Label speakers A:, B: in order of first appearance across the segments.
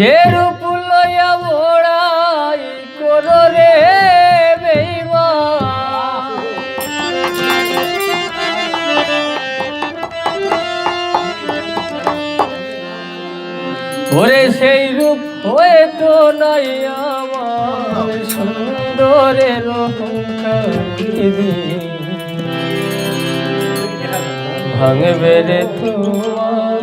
A: যে রূপ লয়া ওড়াই করো রে ওরে সেই রূপ হয়ে তো নাই আমার সুন্দরের ভাঙবে রে তোমার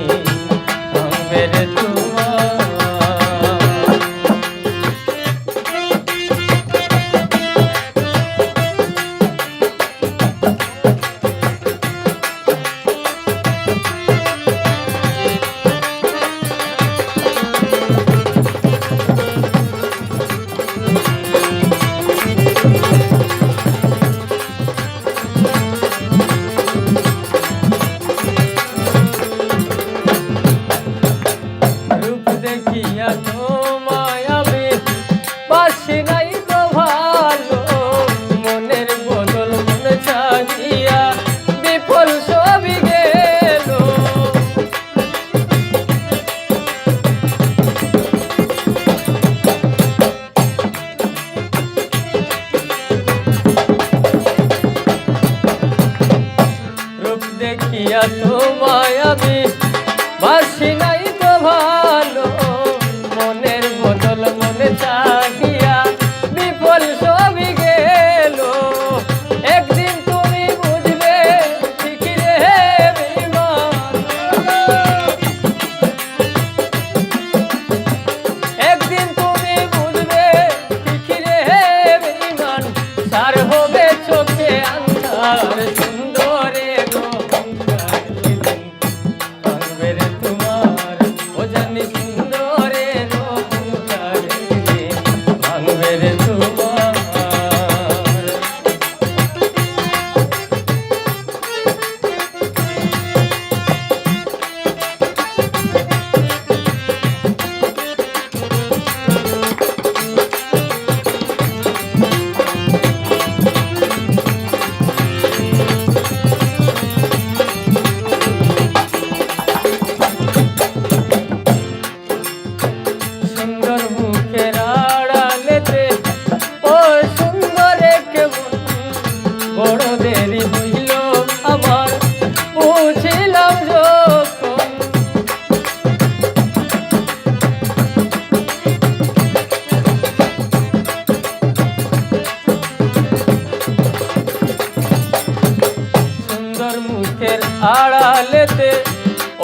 A: ছাড়িয়া তোমায় আমি বাসি নাই তো ভাই।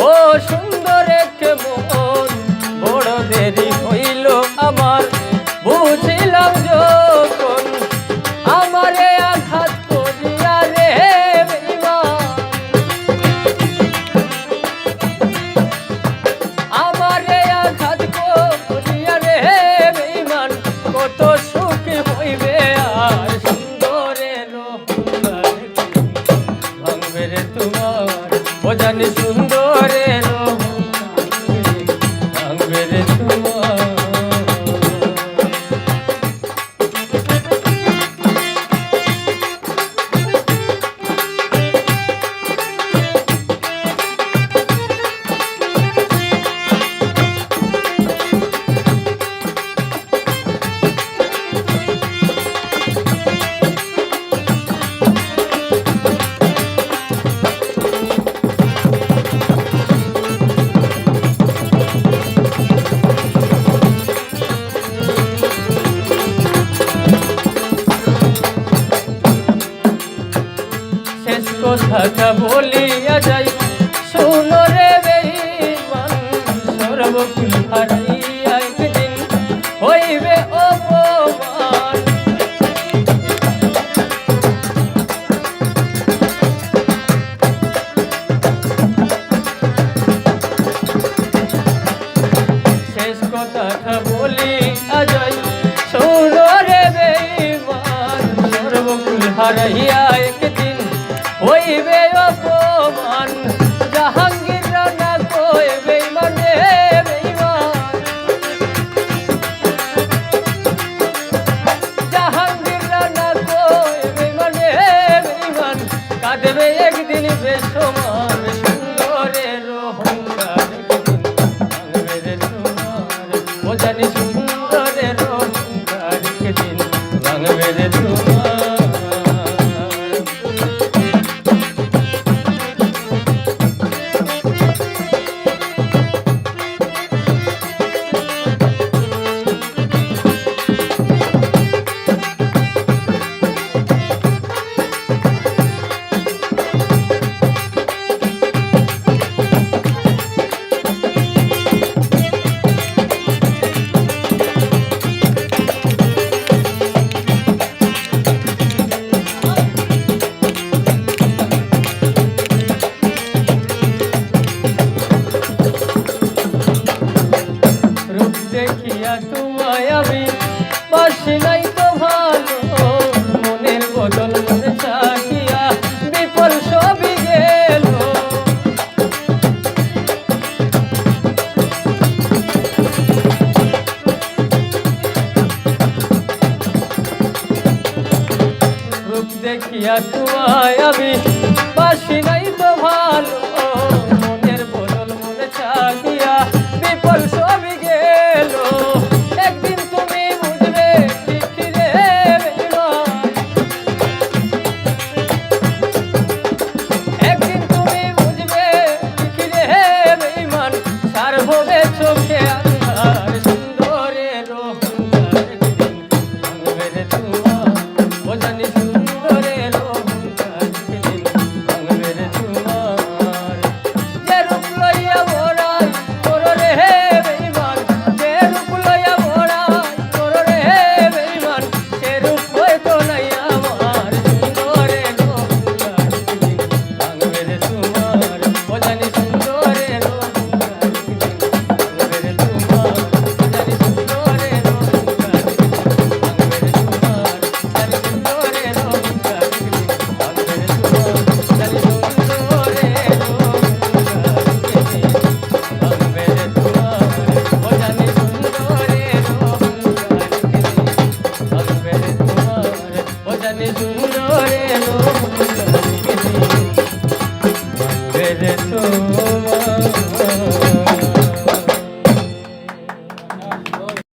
A: ও সুন্দর এক মন বড় দেরি শেষ কথাটা বলি অজয় শোনো রে বেইমান সর্বকুল হারাইয়া একদিন হইবে অপর Danish ছাড়া তোমায় আমি বাসি নাই তো ভালো। মনের বদল মনে চাকিয়া বিপল সবই গেল। রূপ দেখিয়া তোমায় আমি